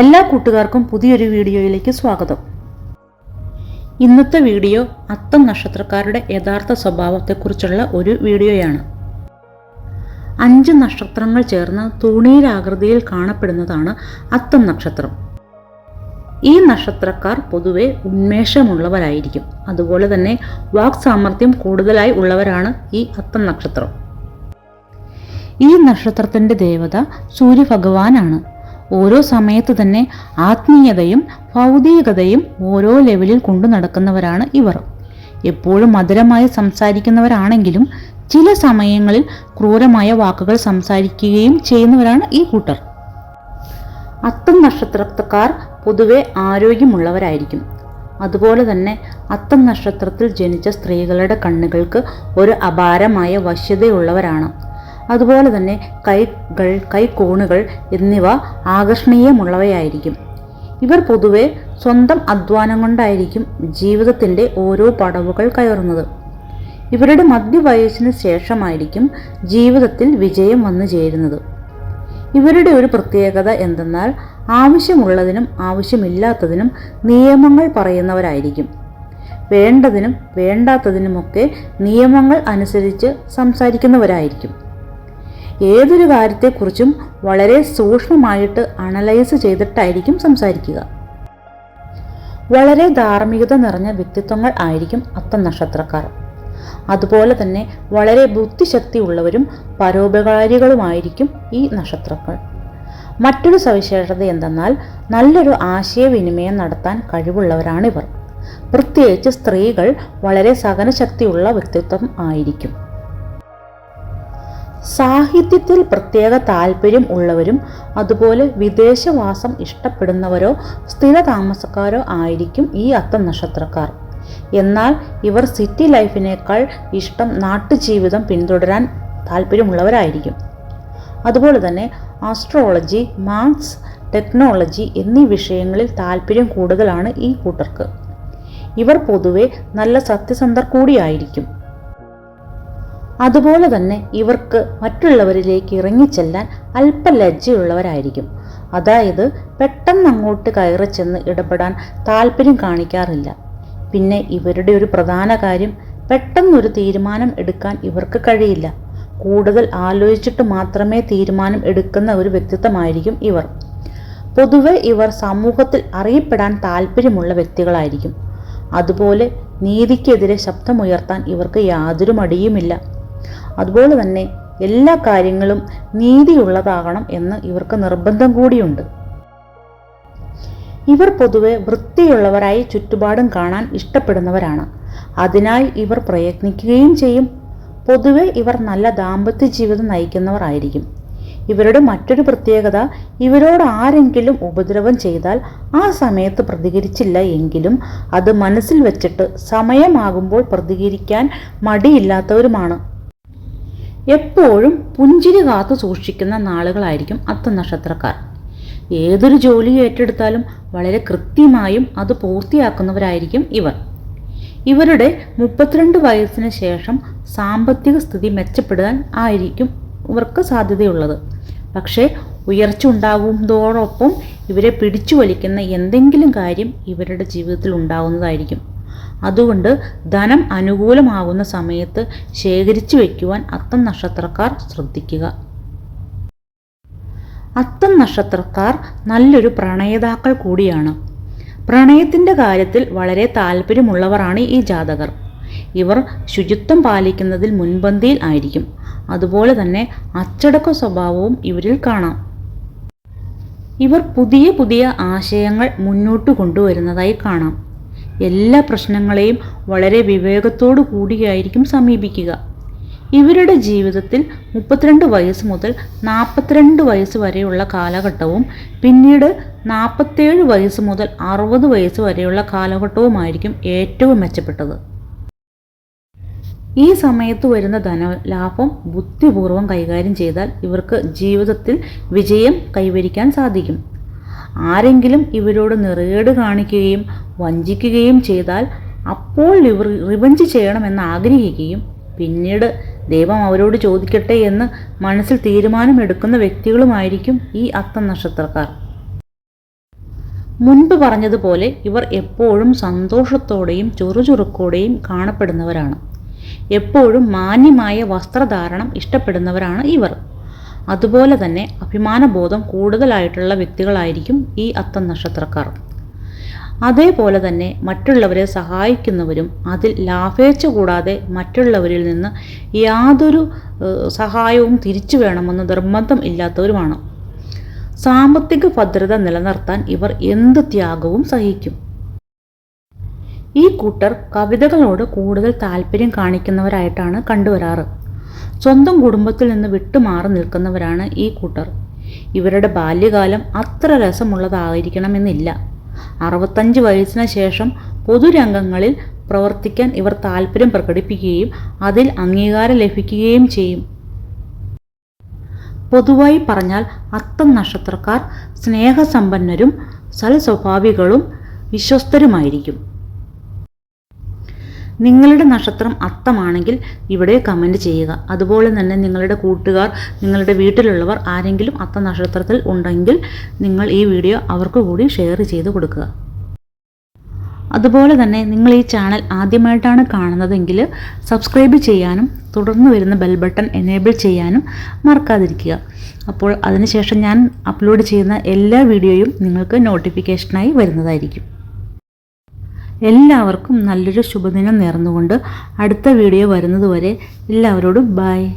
എല്ലാ കൂട്ടുകാർക്കും പുതിയൊരു വീഡിയോയിലേക്ക് സ്വാഗതം. ഇന്നത്തെ വീഡിയോ അത്തം നക്ഷത്രക്കാരുടെ യഥാർത്ഥ സ്വഭാവത്തെക്കുറിച്ചുള്ള ഒരു വീഡിയോയാണ്. അഞ്ച് നക്ഷത്രങ്ങൾ ചേർന്ന് തൂണീരാകൃതിയിൽ കാണപ്പെടുന്നതാണ് അത്തം നക്ഷത്രം. ഈ നക്ഷത്രക്കാർ പൊതുവെ ഉന്മേഷമുള്ളവരായിരിക്കും. അതുപോലെ തന്നെ വാക് സാമർഥ്യം കൂടുതലായി ഉള്ളവരാണ് ഈ അത്തം നക്ഷത്രം. ഈ നക്ഷത്രത്തിന്റെ ദേവത സൂര്യഭഗവാനാണ്. ഓരോ സമയത്ത് തന്നെ ആത്മീയതയും ഭൗതികതയും ഓരോ ലെവലിൽ കൊണ്ടു നടക്കുന്നവരാണ് ഇവർ. എപ്പോഴും മധുരമായി സംസാരിക്കുന്നവരാണെങ്കിലും ചില സമയങ്ങളിൽ ക്രൂരമായ വാക്കുകൾ സംസാരിക്കുകയും ചെയ്യുന്നവരാണ് ഈ കൂട്ടർ. അത്തം നക്ഷത്രക്കാർ പൊതുവെ ആരോഗ്യമുള്ളവരായിരിക്കും. അതുപോലെ തന്നെ അത്തം നക്ഷത്രത്തിൽ ജനിച്ച സ്ത്രീകളുടെ കണ്ണുകൾക്ക് ഒരു അപാരമായ വശ്യതയുള്ളവരാണ്. അതുപോലെ തന്നെ കൈകൾ കൈക്കോണുകൾ എന്നിവ ആകർഷണീയമുള്ളവയായിരിക്കും. ഇവർ പൊതുവെ സ്വന്തം അധ്വാനം കൊണ്ടായിരിക്കും ജീവിതത്തിന്റെ ഓരോ പടവുകൾ കയറുന്നത്. ഇവരുടെ മധ്യവയസ്സിന് ശേഷമായിരിക്കും ജീവിതത്തിൽ വിജയം വന്നു ചേരുന്നത്. ഇവരുടെ ഒരു പ്രത്യേകത എന്തെന്നാൽ ആവശ്യമുള്ളതിനും ആവശ്യമില്ലാത്തതിനും നിയമങ്ങൾ പറയുന്നവരായിരിക്കും. വേണ്ടതിനും വേണ്ടാത്തതിനുമൊക്കെ നിയമങ്ങൾ അനുസരിച്ച് സംസാരിക്കുന്നവരായിരിക്കും. ഏതൊരു കാര്യത്തെക്കുറിച്ചും വളരെ സൂക്ഷ്മമായിട്ട് അനലൈസ് ചെയ്തിട്ടായിരിക്കും സംസാരിക്കുക. വളരെ ധാർമ്മികത നിറഞ്ഞ വ്യക്തിത്വങ്ങൾ ആയിരിക്കും അത്തം നക്ഷത്രക്കാർ. അതുപോലെ തന്നെ വളരെ ബുദ്ധിശക്തി ഉള്ളവരും പരോപകാരികളുമായിരിക്കും ഈ നക്ഷത്രങ്ങൾ. മറ്റൊരു സവിശേഷത എന്തെന്നാൽ നല്ലൊരു ആശയവിനിമയം നടത്താൻ കഴിവുള്ളവരാണിവർ. പ്രത്യേകിച്ച് സ്ത്രീകൾ വളരെ സഹനശക്തിയുള്ള വ്യക്തിത്വം ആയിരിക്കും. സാഹിത്യത്തിൽ പ്രത്യേക താല്പര്യം ഉള്ളവരും അതുപോലെ വിദേശവാസം ഇഷ്ടപ്പെടുന്നവരോ സ്ഥിര താമസക്കാരോ ആയിരിക്കും ഈ അത്തം നക്ഷത്രക്കാർ. എന്നാൽ ഇവർ സിറ്റി ലൈഫിനേക്കാൾ ഇഷ്ടം നാട്ടുജീവിതം പിന്തുടരാൻ താല്പര്യമുള്ളവരായിരിക്കും. അതുപോലെ തന്നെ ആസ്ട്രോളജി മാത്സ് ടെക്നോളജി എന്നീ വിഷയങ്ങളിൽ താല്പര്യം കൂടുതലാണ് ഈ കൂട്ടർക്ക്. ഇവർ പൊതുവെ നല്ല സത്യസന്ധർ കൂടിയായിരിക്കും. അതുപോലെ തന്നെ ഇവർക്ക് മറ്റുള്ളവരിലേക്ക് ഇറങ്ങിച്ചെല്ലാൻ അല്പ ലജ്ജയുള്ളവരായിരിക്കും. അതായത് പെട്ടെന്ന് അങ്ങോട്ട് കയറി ചെന്ന് ഇടപെടാൻ താല്പര്യം കാണിക്കാറില്ല. പിന്നെ ഇവരുടെ ഒരു പ്രധാന കാര്യം പെട്ടെന്നൊരു തീരുമാനം എടുക്കാൻ ഇവർക്ക് കഴിയില്ല. കൂടുതൽ ആലോചിച്ചിട്ട് മാത്രമേ തീരുമാനം എടുക്കുന്ന ഒരു വ്യക്തിത്വമായിരിക്കും ഇവർ. പൊതുവെ ഇവർ സമൂഹത്തിൽ അറിയപ്പെടാൻ താല്പര്യമുള്ള വ്യക്തികളായിരിക്കും. അതുപോലെ നീതിക്കെതിരെ ശബ്ദമുയർത്താൻ ഇവർക്ക് യാതൊരു മടിയുമില്ല. അതുപോലെ തന്നെ എല്ലാ കാര്യങ്ങളും നീതിയുള്ളതാകണം എന്ന് ഇവർക്ക് നിർബന്ധം കൂടിയുണ്ട്. ഇവർ പൊതുവെ വൃത്തിയുള്ളവരായി ചുറ്റുപാടും കാണാൻ ഇഷ്ടപ്പെടുന്നവരാണ്. അതിനായി ഇവർ പ്രയത്നിക്കുകയും ചെയ്യും. പൊതുവെ ഇവർ നല്ല ദാമ്പത്യ ജീവിതം നയിക്കുന്നവർ ആയിരിക്കും. ഇവരുടെ മറ്റൊരു പ്രത്യേകത ഇവരോട് ആരെങ്കിലും ഉപദ്രവം ചെയ്താൽ ആ സമയത്ത് പ്രതികരിച്ചില്ല എങ്കിലും അത് മനസ്സിൽ വെച്ചിട്ട് സമയമാകുമ്പോൾ പ്രതികരിക്കാൻ മടിയില്ലാത്തവരുമാണ്. എപ്പോഴും പുഞ്ചിരി കാത്തു സൂക്ഷിക്കുന്ന നാളുകളായിരിക്കും അത്ത നക്ഷത്രക്കാർ ഏതൊരു ജോലി ഏറ്റെടുത്താലും വളരെ കൃത്യമായും അത് പൂർത്തിയാക്കുന്നവരായിരിക്കും ഇവർ. ഇവരുടെ മുപ്പത്തിരണ്ട് വയസ്സിന് ശേഷം സാമ്പത്തിക സ്ഥിതി മെച്ചപ്പെടാൻ ആയിരിക്കും ഇവർക്ക് സാധ്യതയുള്ളത്. പക്ഷേ ഉയർച്ച ഉണ്ടാകുന്നതോടൊപ്പം ഇവരെ പിടിച്ചു വലിക്കുന്ന എന്തെങ്കിലും കാര്യം ഇവരുടെ ജീവിതത്തിൽ ഉണ്ടാകുന്നതായിരിക്കും അതുകൊണ്ട് ധനം അനുകൂലമാകുന്ന സമയത്ത് ശേഖരിച്ചു വയ്ക്കുവാൻ അത്തം നക്ഷത്രക്കാർ ശ്രദ്ധിക്കുക. അത്തം നക്ഷത്രക്കാർ നല്ലൊരു പ്രണയതാക്കൾ കൂടിയാണ്. പ്രണയത്തിന്റെ കാര്യത്തിൽ വളരെ താല്പര്യമുള്ളവരാണ് ഈ ജാതകർ. ഇവർ ശുചിത്വം പാലിക്കുന്നതിൽ മുൻപന്തിയിൽ ആയിരിക്കും. അതുപോലെ തന്നെ അച്ചടക്ക സ്വഭാവവും ഇവരിൽ കാണാം. ഇവർ പുതിയ പുതിയ ആശയങ്ങൾ മുന്നോട്ട് കൊണ്ടുവരുന്നതായി കാണാം. എല്ലാ പ്രശ്നങ്ങളെയും വളരെ വിവേകത്തോടു കൂടിയായിരിക്കും സമീപിക്കുക. ഇവരുടെ ജീവിതത്തിൽ മുപ്പത്തിരണ്ട് വയസ്സ് മുതൽ നാൽപ്പത്തിരണ്ട് വയസ്സ് വരെയുള്ള കാലഘട്ടവും പിന്നീട് നാൽപ്പത്തേഴ് വയസ്സ് മുതൽ അറുപത് വയസ്സ് വരെയുള്ള കാലഘട്ടവുമായിരിക്കും ഏറ്റവും മെച്ചപ്പെട്ടത്. ഈ സമയത്ത് വരുന്ന ധനലാഭം ബുദ്ധിപൂർവം കൈകാര്യം ചെയ്താൽ ഇവർക്ക് ജീവിതത്തിൽ വിജയം കൈവരിക്കാൻ സാധിക്കും. ആരെങ്കിലും ഇവരോട് നിറകേട് കാണിക്കുകയും വഞ്ചിക്കുകയും ചെയ്താൽ അപ്പോൾ ഇവർ റിവഞ്ച് ചെയ്യണമെന്ന് ആഗ്രഹിക്കുകയും പിന്നീട് ദൈവം അവരോട് ചോദിക്കട്ടെ എന്ന് മനസ്സിൽ തീരുമാനമെടുക്കുന്ന വ്യക്തികളുമായിരിക്കും ഈ അത്തം നക്ഷത്രക്കാർ. മുൻപ് പറഞ്ഞതുപോലെ ഇവർ എപ്പോഴും സന്തോഷത്തോടെയും ചുറുചുറുക്കോടെയും കാണപ്പെടുന്നവരാണ്. എപ്പോഴും മാന്യമായ വസ്ത്രധാരണം ഇഷ്ടപ്പെടുന്നവരാണ് ഇവർ. അതുപോലെ തന്നെ അഭിമാനബോധം കൂടുതലായിട്ടുള്ള വ്യക്തികളായിരിക്കും ഈ അത്തം നക്ഷത്രക്കാർ. അതേപോലെ തന്നെ മറ്റുള്ളവരെ സഹായിക്കുന്നവരും അതിൽ ലാഭേച്ഛ കൂടാതെ മറ്റുള്ളവരിൽ നിന്ന് യാതൊരു സഹായവും തിരിച്ചു വേണമെന്ന് നിർബന്ധം ഇല്ലാത്തവരുമാണ്. സാമ്പത്തിക ഭദ്രത നിലനിർത്താൻ ഇവർ എന്ത് ത്യാഗവും സഹിക്കും. ഈ കൂട്ടർ കവിതകളോട് കൂടുതൽ താല്പര്യം കാണിക്കുന്നവരായിട്ടാണ് കണ്ടുവരാറ്. സ്വന്തം കുടുംബത്തിൽ നിന്ന് വിട്ടുമാറി നിൽക്കുന്നവരാണ് ഈ കൂട്ടർ. ഇവരുടെ ബാല്യകാലം അത്ര രസമുള്ളതായിരിക്കണമെന്നില്ല. അറുപത്തഞ്ച് വയസ്സിന് ശേഷം പൊതുരംഗങ്ങളിൽ പ്രവർത്തിക്കാൻ ഇവർ താല്പര്യം പ്രകടിപ്പിക്കുകയും അതിൽ അംഗീകാരം ലഭിക്കുകയും ചെയ്യും. പൊതുവായി പറഞ്ഞാൽ അത്തം നക്ഷത്രക്കാർ സ്നേഹസമ്പന്നരും സൽസ്വഭാവികളും വിശ്വസ്തരുമായിരിക്കും. നിങ്ങളുടെ നക്ഷത്രം അത്തമാണെങ്കിൽ ഇവിടെ കമന്റ് ചെയ്യുക. അതുപോലെ തന്നെ നിങ്ങളുടെ കൂട്ടുകാർ നിങ്ങളുടെ വീട്ടിലുള്ളവർ ആരെങ്കിലും അത്ത നക്ഷത്രത്തിൽ ഉണ്ടെങ്കിൽ നിങ്ങൾ ഈ വീഡിയോ അവർക്ക് കൂടി ഷെയർ ചെയ്ത് കൊടുക്കുക. അതുപോലെ തന്നെ നിങ്ങൾ ഈ ചാനൽ ആദ്യമായിട്ടാണ് കാണുന്നതെങ്കിൽ സബ്സ്ക്രൈബ് ചെയ്യാനും തുടർന്ന് വരുന്ന ബെൽ ബട്ടൺ എനേബിൾ ചെയ്യാനും മറക്കാതിരിക്കുക. അപ്പോൾ അതിനുശേഷം ഞാൻ അപ്ലോഡ് ചെയ്യുന്ന എല്ലാ വീഡിയോയും നിങ്ങൾക്ക് നോട്ടിഫിക്കേഷനായി വരുന്നതായിരിക്കും. എല്ലാവർക്കും നല്ലൊരു ശുഭദിനം നേർന്നുകൊണ്ട് അടുത്ത വീഡിയോ വരുന്നതുവരെ എല്ലാവരോടും ബായ്